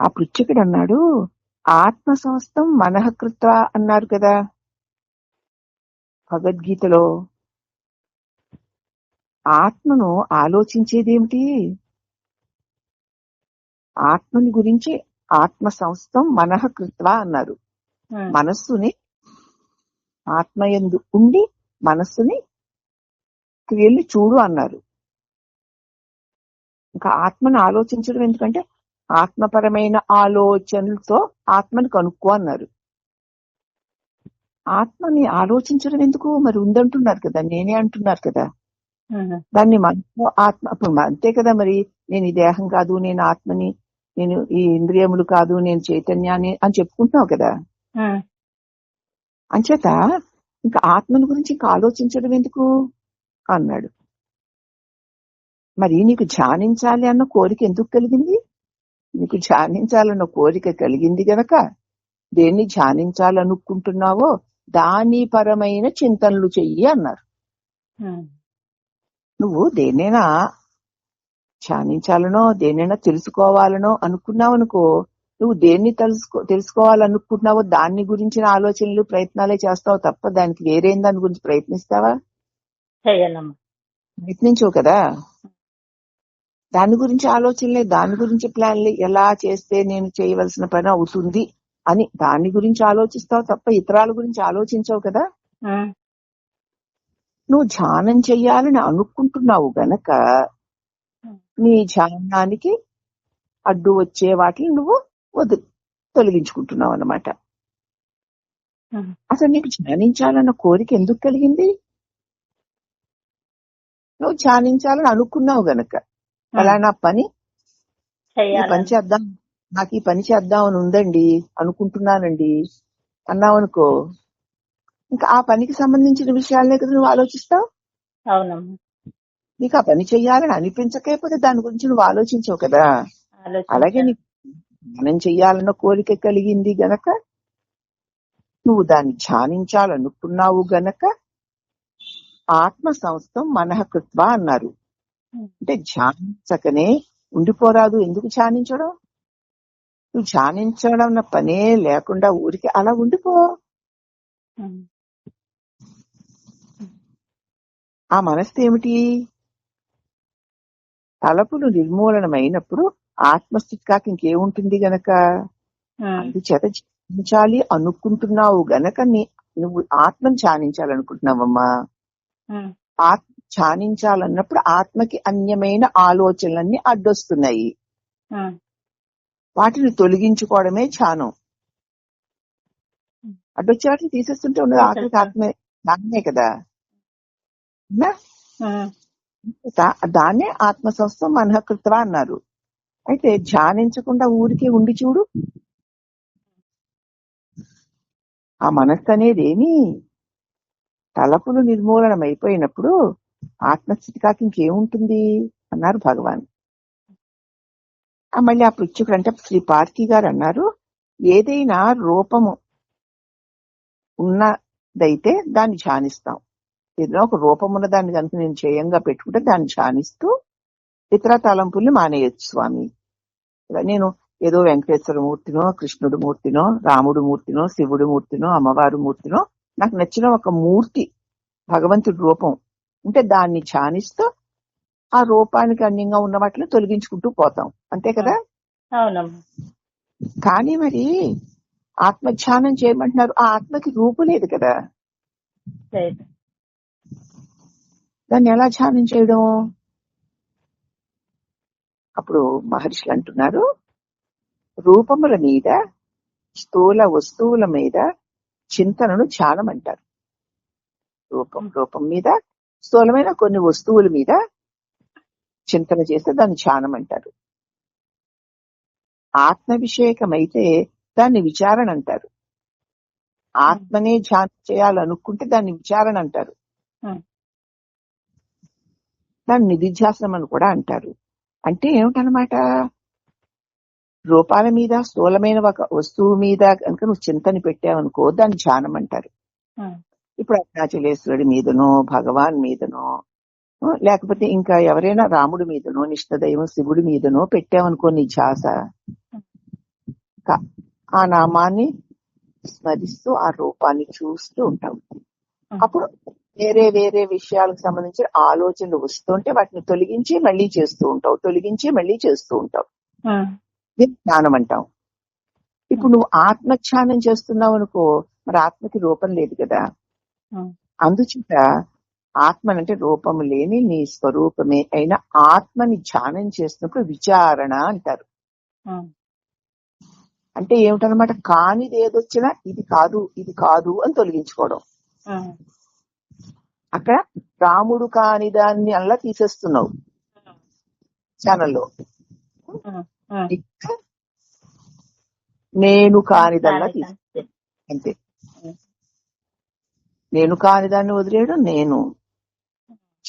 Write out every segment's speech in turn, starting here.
ఆ పృచ్ఛకుడు అన్నాడు ఆత్మ సంస్థం మనఃకృత్వ అన్నారు కదా. భగవద్గీతలో ఆత్మను ఆలోచించేదేమిటి? ఆత్మని గురించి ఆత్మ సంస్థం మనఃకృత్వ అన్నారు. మనస్సుని ఆత్మయందు ఉండి మనస్సుని క్రియలు చూడు అన్నారు. ఇంకా ఆత్మను ఆలోచించడం ఎందుకంటే ఆత్మపరమైన ఆలోచనలతో ఆత్మని కనుక్కో అన్నారు. ఆత్మని ఆలోచించడం ఎందుకు? మరి ఉందంటున్నారు కదా నేనే అంటున్నారు కదా. దాన్ని మనసు ఆత్మ అంతే కదా మరి. నేను ఈ దేహం కాదు నేను ఆత్మని నేను ఈ ఇంద్రియములు కాదు నేను చైతన్యాన్ని అని చెప్పుకుంటున్నావు కదా. అంచేత ఇంకా ఆత్మని గురించి ఇంకా ఆలోచించడం ఎందుకు? అన్నాడు. మరి నీకు ధ్యానించాలి అన్న కోరిక ఎందుకు కలిగింది? నీకు ధ్యానించాలన్న కోరిక కలిగింది గనక దేన్ని ధ్యానించాలనుకుంటున్నావో దాని పరమైన చింతనలు చెయ్యి అన్నారు. నువ్వు దేన్నైనా ధ్యానించాలనో దేన్నైనా తెలుసుకోవాలనో అనుకున్నావు అనుకో నువ్వు దేన్ని తెలుసుకో తెలుసుకోవాలనుకుంటున్నావో దాని గురించిన ఆలోచనలు ప్రయత్నాలే చేస్తావు తప్ప దానికి వేరే దాని గురించి ప్రయత్నిస్తావా? ప్రయత్నించవు కదా? దాని గురించి ఆలోచనలే దాని గురించి ప్లాన్లే ఎలా చేస్తే నేను చేయవలసిన పని అవుతుంది అని దాని గురించి ఆలోచిస్తావు తప్ప ఇతరాల గురించి ఆలోచించవు కదా. నువ్వు ధ్యానం చెయ్యాలని అనుకుంటున్నావు గనక నీ ధ్యానానికి అడ్డు వచ్చే వాటిని నువ్వు వదు తొలగించుకుంటున్నావు అన్నమాట. ఉమ్, అసలు నీకు ధ్యానించాలన్న కోరిక ఎందుకు కలిగింది? నువ్వు ధ్యానించాలని అనుకున్నావు గనక. ఫలానా పని? ఈ పని చేద్దాం. నాకు ఈ పని చేద్దాం అని ఉందండి అనుకుంటున్నానండి. అన్నావు అనుకో ఇంకా ఆ పనికి సంబంధించిన విషయాలనే కదా నువ్వు ఆలోచిస్తావు? అవునమ్మా. నీకు ఆ పని చెయ్యాలని అనిపించకపోతే దాని గురించి నువ్వు ఆలోచించవు కదా. అలాగే నీకు ధ్యానం చెయ్యాలన్న కోరిక కలిగింది గనక నువ్వు దాన్ని ధ్యానించాలనుకున్నావు గనక ఆత్మ సంస్థం మనఃకృత్వ అన్నారు. అంటే ధ్యానించకనే ఉండిపోరాదు. ఎందుకు ధ్యానించడం? నువ్వు ధ్యానించడం అన్న పనే లేకుండా ఊరికి అలా ఉండిపో. ఆ మనస్సు ఏమిటి? తలపులు నిర్మూలనమైనప్పుడు ఆత్మస్థితి కాక ఇంకేముంటుంది గనక? అందుచేత ధ్యానించాలి అనుకుంటున్నావు గనక నీ నువ్వు ఆత్మను ధ్యానించాలనుకుంటున్నావమ్మా. ఆత్మ ధ్యానించాలన్నప్పుడు ఆత్మకి అన్యమైన ఆలోచనలన్నీ అడ్డొస్తున్నాయి. వాటిని తొలగించుకోవడమే ధ్యానం అడ్డొచ్చే వాటిని తీసేస్తుంటే ఉన్నది ఆఖరికి ఆత్మే జ్ఞానమే కదా. దాన్నే ఆత్మ సంస్థ మనఃకృత్వ అన్నారు. అయితే ధ్యానించకుండా ఊరికే ఉండి చూడు. ఆ మనస్సు అనేది ఏమి తలపులు నిర్మూలనం అయిపోయినప్పుడు ఆత్మస్థితి కాక ఇంకేముంటుంది? అన్నారు భగవాన్. మళ్ళీ ఆ పృచ్చుకుడు అంటే శ్రీ పార్కి గారు అన్నారు ఏదైనా రూపము ఉన్నదైతే దాన్ని ధ్యానిస్తాం. ఏదైనా ఒక రూపం ఉన్న దాన్ని కనుక నేను చేయంగా పెట్టుకుంటే దాన్ని ధ్యానిస్తూ ఇతర తలంపుల్ని మానేయచ్చు స్వామి. నేను ఏదో వెంకటేశ్వర మూర్తినో కృష్ణుడు మూర్తినో రాముడు మూర్తినో శివుడు మూర్తినో అమ్మవారు మూర్తినో నాకు నచ్చిన ఒక మూర్తి భగవంతుడి రూపం ఉంటే దాన్ని ధ్యానిస్తూ ఆ రూపానికి అన్యంగా ఉన్న వాటిని తొలగించుకుంటూ పోతాం. అంతే కదా? అవునమ్మా. కానీ మరి ఆత్మ ధ్యానం చేయమంటున్నారు. ఆ ఆత్మకి రూపు లేదు కదా? దాన్ని ఎలా ధ్యానం చేయడం? అప్పుడు మహర్షులు అంటున్నారు రూపముల మీద స్థూల వస్తువుల మీద చింతనను ధ్యానం అంటారు రూపం రూపం మీద స్థూలమైన కొన్ని వస్తువుల మీద చింతన చేస్తే దాన్ని ధ్యానం అంటారు. ఆత్మ విషయకమైతే దాన్ని విచారణ అంటారు. ఆత్మనే ధ్యానం చేయాలనుకుంటే దాన్ని విచారణ అంటారు. దాన్ని నిధిధ్యాసనం అని కూడా అంటారు. అంటే ఏమిటనమాట రూపాల మీద స్థూలమైన ఒక వస్తువు మీద కనుక నువ్వు చింతని పెట్టావనుకో దాన్ని ధ్యానం అంటారు. ఇప్పుడు అరుణాచలేశ్వరుడి మీదనో భగవాన్ మీదనో లేకపోతే ఇంకా ఎవరైనా రాముడి మీదనో నిష్ఠదైవం శివుడి మీదనో పెట్టావనుకో నీ ధ్యాస. ఆ నామాన్ని స్మరిస్తూ ఆ రూపాన్ని చూస్తూ ఉంటావు అప్పుడు వేరే వేరే విషయాలకు సంబంధించిన ఆలోచనలు వస్తుంటే వాటిని తొలగించి మళ్ళీ చేస్తూ ఉంటావు తొలగించి మళ్ళీ చేస్తూ ఉంటావు. దీన్ని ధ్యానం అంటాం. ఇప్పుడు నువ్వు ఆత్మ ధ్యానం చేస్తున్నావు అనుకో మరి ఆత్మకి రూపం లేదు కదా. అందుచేత ఆత్మ అంటే రూపము లేని నీ స్వరూపమే అయిన ఆత్మని ధ్యానం చేసినప్పుడు విచారణ అంటారు. అంటే ఏమిటనమాట? కానిది ఏదొచ్చినా ఇది కాదు ఇది కాదు అని తొలగించుకోవడం. అక్కడ రాముడు కాని దాన్ని అలా తీసేస్తున్నావు ఛానల్లో. ఇక్కడ నేను కానిదల్లా తీసు అంతే. నేను కాని దాన్ని వదిలేయడం నేను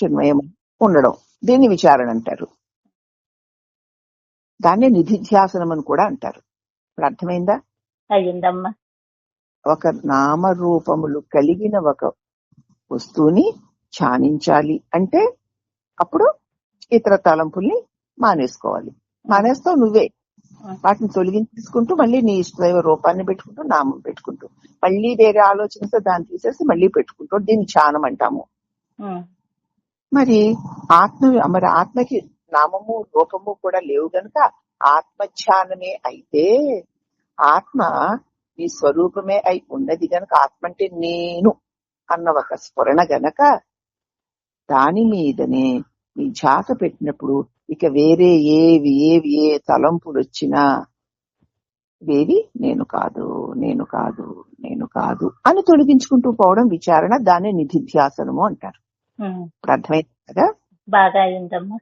చిన్మయం ఉండడం. దీన్ని విచారణ అంటారు. దాన్నే నిధిధ్యాసనం అని కూడా అంటారు. ఇప్పుడు అర్థమైందా? అయ్యిందమ్మా. ఒక నామరూపములు కలిగిన ఒక వస్తువుని ధ్యానించాలి అంటే అప్పుడు ఇతర తలంపుల్ని మానేసుకోవాలి. మానేస్తావు నువ్వే. వాటిని తొలగించుకుంటూ మళ్ళీ నీ ఇష్టదైవ రూపాన్ని పెట్టుకుంటూ నామం పెట్టుకుంటూ. మళ్ళీ వేరే ఆలోచనతో దాన్ని తీసేసి మళ్ళీ పెట్టుకుంటూ. దీన్ని ధ్యానం అంటాము. మరి ఆత్మ మరి ఆత్మకి నామము రూపము కూడా లేవు గనుక ఆత్మ ధ్యానమే అయితే ఆత్మ నీ స్వరూపమే అయి ఉన్నది గనక ఆత్మ అంటే నేను అన్న ఒక స్ఫురణ గనక దాని మీదనే నీ ధ్యాస పెట్టినప్పుడు ఇక వేరే ఏవి ఏవి ఏ తలంపులు వచ్చినా ఇవేవి నేను కాదు నేను కాదు నేను కాదు అని తొలగించుకుంటూ పోవడం విచారణ దాన్ని నిధిధ్యాసనము అంటారు. ఇప్పుడు అర్థమైంది కదా? బాగా అయిందమ్మా.